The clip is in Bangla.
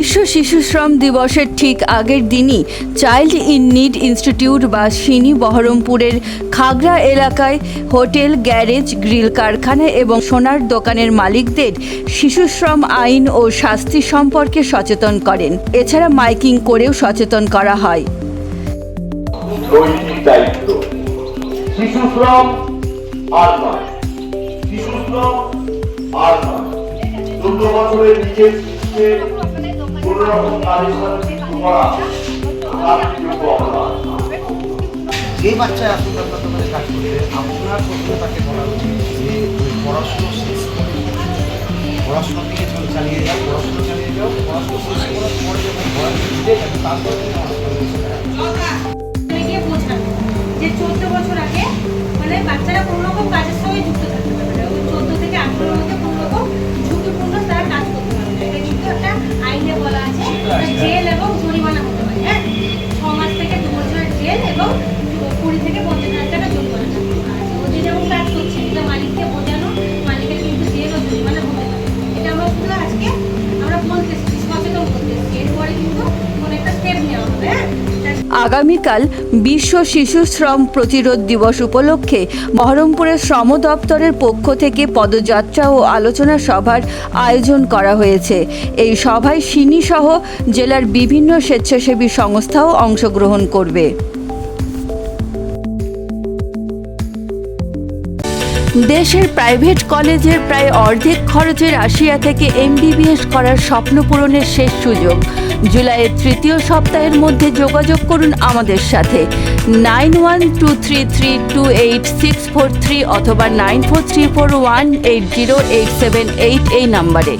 বিশ্ব শিশু শ্রম দিবসের ঠিক আগের দিনই চাইল্ড ইন নিড ইনস্টিটিউট বা সিনি বহরমপুরের খাগড়া এলাকায় হোটেল, গ্যারেজ, গ্রিল কারখানা এবং সোনার দোকানের মালিকদের শিশু শ্রম আইন ও শাস্তি সম্পর্কে সচেতন করেন। এছাড়া মাইকিং করেও সচেতন করা হয়। শিশু আর নয়। আর নয়। চোদ্দ বছরের নিচের যে বাচ্চা আসুক আপনার দোকানে কাজ করতে আপনার প্রথমে তাকে বলা উচিত যে পড়াশুনো শেষ পড়াশোনা থেকে চল চালিয়ে যাও, পড়াশোনা চালিয়ে যাও, পড়াশোনা শেষ করার পরে যখন তুমি যে চোদ্দ বছর আগে মানে বাচ্চারা কোনো রকম কাজের সঙ্গে যুক্ত থাকতে জেল এবং জরিমানা হতে পারে হ্যাঁ? ছ মাস থেকে দু বছরের জেল এবং কুড়ি থেকে পঞ্চাশ হাজার টাকা জরিমানা পারে। ও যে যেমন কাজ করছে এটা মালিককে বোঝানো, মালিকের কিন্তু জেল ও জরিমানা হতে পারে। এটা আমরা পুরো আজকে আমরা বলতেছি সচেতন করতেছি। এরপরে কিন্তু কোনো একটা স্টেপ নেওয়া হবে হ্যাঁ? আগামীকাল বিশ্ব শিশু শ্রম প্রতিরোধ দিবস উপলক্ষে বহরমপুরের শ্রম দপ্তরের পক্ষ থেকে পদযাত্রা ও আলোচনা সভার আয়োজন করা হয়েছে। এই সভায় সিনি সহ জেলার বিভিন্ন স্বেচ্ছাসেবী সংস্থাও অংশগ্রহণ করবে। দেশের প্রাইভেট কলেজের প্রায় অর্ধেক খরচে রাশিয়া থেকে এমবিবিএস করার স্বপ্ন পূরণের শেষ সুযোগ। জুলাইয়ের তৃতীয় সপ্তাহের মধ্যে যোগাযোগ করুন আমাদের সাথে। Nine one two three three two eight six four three অথবা nine four three four one eight zero eight seven eight এই নাম্বারে।